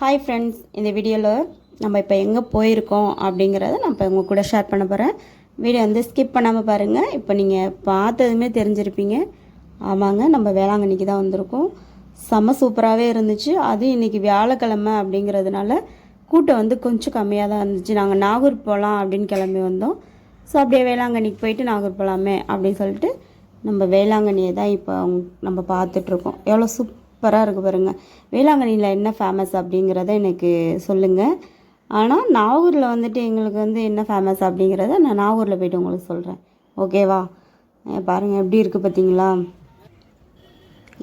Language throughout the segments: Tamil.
ஹாய் ஃப்ரெண்ட்ஸ் இந்த வீடியோவில் நம்ம இப்போ எங்கே போயிருக்கோம் அப்படிங்கிறத நான் இப்போ உங்கள் கூட ஷேர் பண்ண போகிறேன் வீடியோ வந்து ஸ்கிப் பண்ணாமல் பாருங்கள் இப்போ நீங்கள் பார்த்ததுமே தெரிஞ்சிருப்பீங்க. ஆமாங்க நம்ம வேளாங்கண்ணிக்கு தான் வந்திருக்கோம். செம்ம சூப்பராகவே இருந்துச்சு. அதுவும் இன்றைக்கி வியாழக்கிழமை அப்படிங்கிறதுனால கூட்டம் வந்து கொஞ்சம் கம்மியாக தான் இருந்துச்சு. நாங்கள் நாகூர் போகலாம் அப்படின்னு கிளம்பி வந்தோம். ஸோ அப்படியே வேளாங்கண்ணிக்கு போயிட்டு நாகூர் போகலாமே அப்படின்னு சொல்லிட்டு நம்ம வேளாங்கண்ணியை தான் இப்போ அவங்க- நம்ம பார்த்துட்ருக்கோம் எவ்வளோ சூப் சூப்பராக இருக்குது பாருங்கள் வேளாங்கண்ணியில் என்ன ஃபேமஸ் அப்படிங்கிறத எனக்கு சொல்லுங்கள் ஆனால் நாகூரில் வந்துட்டு எங்களுக்கு வந்து என்ன ஃபேமஸ் அப்படிங்கிறத நான் நாகூரில் போயிட்டு உங்களுக்கு சொல்கிறேன் ஓகேவா பாருங்கள் எப்படி இருக்குது பார்த்தீங்களா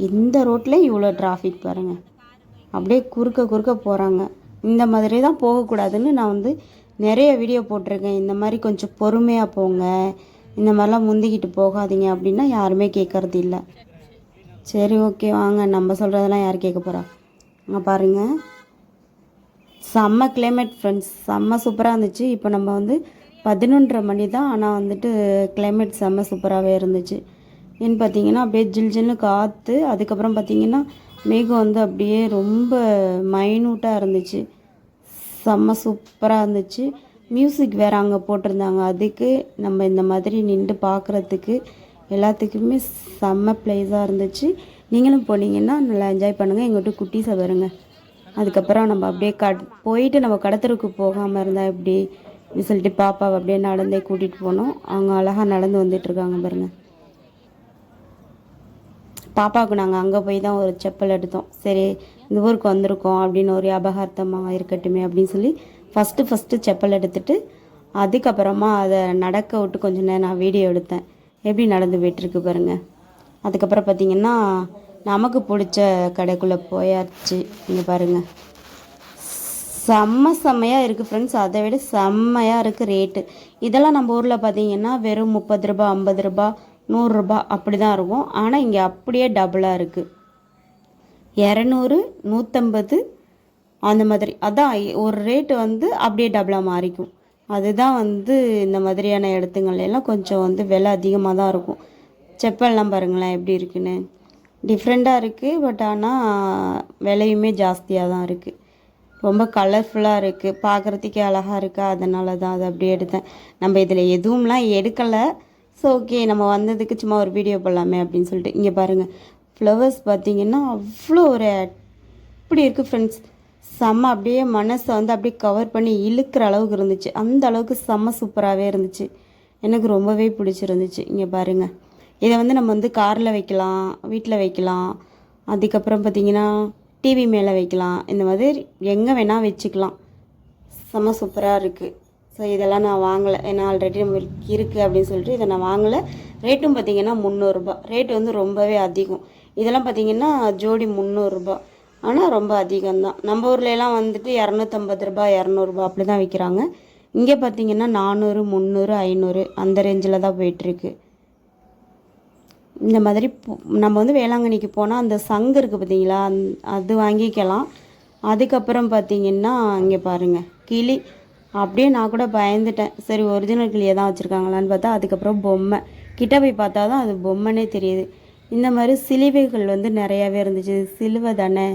இந்த ரோட்டில் இவ்வளோ டிராஃபிக் பாருங்கள் அப்படியே குறுக்க குறுக்க போகிறாங்க இந்த மாதிரி தான் போகக்கூடாதுன்னு நான் வந்து நிறைய வீடியோ போட்டிருக்கேன். இந்த மாதிரி கொஞ்சம் பொறுமையாக போங்க. இந்த மாதிரிலாம் முந்திக்கிட்டு போகாதீங்க அப்படின்னா யாருமே கேட்கறது இல்லை. சரி ஓகே வாங்க. நம்ம சொல்கிறதெல்லாம் யார் கேட்க போகிறா அங்கே பாருங்கள் செம்ம கிளைமேட் ஃப்ரெண்ட்ஸ் செம்ம சூப்பராக இருந்துச்சு. இப்போ நம்ம வந்து பதினொன்றரை மணி தான். ஆனால் வந்துட்டு கிளைமேட் செம்ம சூப்பராகவே இருந்துச்சு. ஏன்னு பார்த்தீங்கன்னா அப்படியே ஜில் ஜில்னு காற்று அதுக்கப்புறம் பார்த்தீங்கன்னா மேகம் வந்து அப்படியே ரொம்ப மைனூட்டாக இருந்துச்சு. செம்ம சூப்பராக இருந்துச்சு. மியூசிக் வேறு அங்கே போட்டிருந்தாங்க. அதுக்கு நம்ம இந்த மாதிரி நின்று பார்க்குறதுக்கு எல்லாத்துக்குமே செம்ம ப்ளேஸாக இருந்துச்சு. நீங்களும் போனீங்கன்னா நல்லா என்ஜாய் பண்ணுங்கள் எங்கிட்ட குட்டீஸை வருங்க அதுக்கப்புறம் நம்ம அப்படியே கட் போயிட்டு நம்ம கடத்தருக்கு போகாமல் இருந்தால் எப்படி? சொல்லிட்டு பாப்பாவை அப்படியே நடந்தே கூட்டிகிட்டு போனோம். அவங்க அழகாக நடந்து வந்துட்டுருக்காங்க பாருங்கள் பாப்பாவுக்கு நாங்கள் அங்கே போய் தான் ஒரு செப்பல் எடுத்தோம். சரி இந்த ஊருக்கு வந்திருக்கோம் அப்படின்னு ஒரு அபகார்த்தமாக இருக்கட்டுமே அப்படின்னு சொல்லி ஃபஸ்ட்டு ஃபஸ்ட்டு செப்பல் எடுத்துட்டு அதுக்கப்புறமா அதை நடக்க விட்டு கொஞ்சம் நேரம் நான் வீடியோ எடுத்தேன். எப்படி நடந்து போயிட்டுருக்கு பாருங்க. அதுக்கப்புறம் பார்த்தீங்கன்னா நமக்கு பிடிச்ச கடைக்குள்ளே போயாச்சு. நீங்கள் பாருங்கள் செம்ம செம்மையாக இருக்குது ஃப்ரெண்ட்ஸ் அதை விட செம்மையாக இருக்குது ரேட்டு இதெல்லாம் நம்ம ஊரில் பார்த்தீங்கன்னா வெறும் முப்பது ரூபா ஐம்பது ரூபா நூறுரூபா அப்படி தான் இருக்கும். ஆனால் இங்கே அப்படியே டபுளாக இருக்குது இரநூறு நூற்றம்பது அந்த மாதிரி. அதான் ஒரு ரேட்டு வந்து அப்படியே டபுளாக மாறிக்கும். அதுதான் வந்து இந்த மாதிரியான இடத்துங்கள்லாம் கொஞ்சம் வந்து விலை அதிகமாக தான் இருக்கும். செப்பல்லாம் பாருங்களேன் எப்படி இருக்குன்னு. டிஃப்ரெண்ட்டாக இருக்குது பட் ஆனால் விலையுமே ஜாஸ்தியாக தான் இருக்குது ரொம்ப கலர்ஃபுல்லாக இருக்குது பார்க்குறதுக்கே அழகாக இருக்கா? அதனால தான் அதை அப்படியே எடுத்தேன். நம்ம இதில் எதுவும்லாம் எடுக்கலை. ஸோ ஓகே நம்ம வந்ததுக்கு சும்மா ஒரு வீடியோ போடலாமே அப்படின்னு சொல்லிட்டு. இங்கே பாருங்கள் ஃப்ளவர்ஸ் பார்த்தீங்கன்னா அவ்வளோ ஒரு அப்படி இருக்குது ஃப்ரெண்ட்ஸ் செம்ம அப்படியே மனசை வந்து அப்படியே கவர் பண்ணி இழுக்கிற அளவுக்கு இருந்துச்சு. அந்த அளவுக்கு செம்ம சூப்பராகவே இருந்துச்சு. எனக்கு ரொம்பவே பிடிச்சிருந்துச்சு. இங்கே பாருங்கள் இதை வந்து நம்ம வந்து காரில் வைக்கலாம் வீட்டில் வைக்கலாம். அதுக்கப்புறம் பார்த்தீங்கன்னா டிவி மேலே வைக்கலாம். இந்த மாதிரி எங்கே வேணால் வச்சுக்கலாம். செம்ம சூப்பராக இருக்குது ஸோ இதெல்லாம் நான் வாங்கலை. ஏன்னா ஆல்ரெடி நம்ம இருக்குது அப்படின்னு சொல்லிட்டு இதை நான் வாங்கலை. ரேட்டும் பார்த்தீங்கன்னா முந்நூறுரூபா ரேட் வந்து ரொம்பவே அதிகம். இதெல்லாம் பார்த்தீங்கன்னா ஜோடி முந்நூறுரூபா ஆனால் ரொம்ப அதிகம்தான். நம்ம ஊர்லலாம் வந்துட்டு இரநூத்தம்பது ரூபா இரநூறுபா அப்படி தான் விற்கிறாங்க இங்கே பார்த்தீங்கன்னா நானூறு முந்நூறு ஐநூறு அந்த ரேஞ்சில் தான் போயிட்டுருக்கு. இந்த மாதிரி நம்ம வந்து வேளாங்கண்ணிக்கு போனால் அந்த சங்கு இருக்குது பார்த்தீங்களா அந்- அது வாங்கிக்கலாம். அதுக்கப்புறம் பார்த்தீங்கன்னா இங்கே பாருங்கள் கிளி. அப்படியே நான் கூட பயந்துட்டேன். சரி ஒரிஜினல் கிளியை தான் வச்சுருக்காங்களான்னு பார்த்தா அதுக்கப்புறம் பொம்மை. கிட்ட போய் பார்த்தா தான் அது பொம்மைனே தெரியுது. இந்த மாதிரி சிலுவைகள் வந்து நிறையாவே இருந்துச்சு. சிலுவை தானே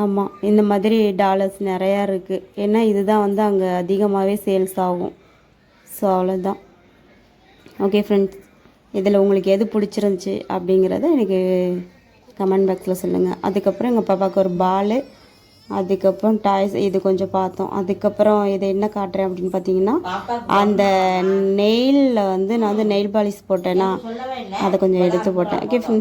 ஆமாம் இந்த மாதிரி டாலர்ஸ் நிறையா இருக்குது ஏன்னா இதுதான் வந்து அங்கே அதிகமாகவே சேல்ஸ் ஆகும். ஸோ அவ்வளோதான் ஓகே ஃப்ரெண்ட்ஸ் இதில் உங்களுக்கு எது பிடிச்சிருந்துச்சி அப்படிங்கிறத எனக்கு கமெண்ட் பாக்ஸில் சொல்லுங்கள் அதுக்கப்புறம் எங்கள் பாப்பாவுக்கு ஒரு பால் அதுக்கப்புறம் டாய்ஸ் இது கொஞ்சம் பார்த்தோம். அதுக்கப்புறம் இதை என்ன காட்டுறேன் அப்படின்னு பார்த்தீங்கன்னா அந்த நெயிலில் வந்து நான் வந்து நெயில் பாலிஷ் போட்டேன்னா அதை கொஞ்சம் எடுத்து போட்டேன். Okay friends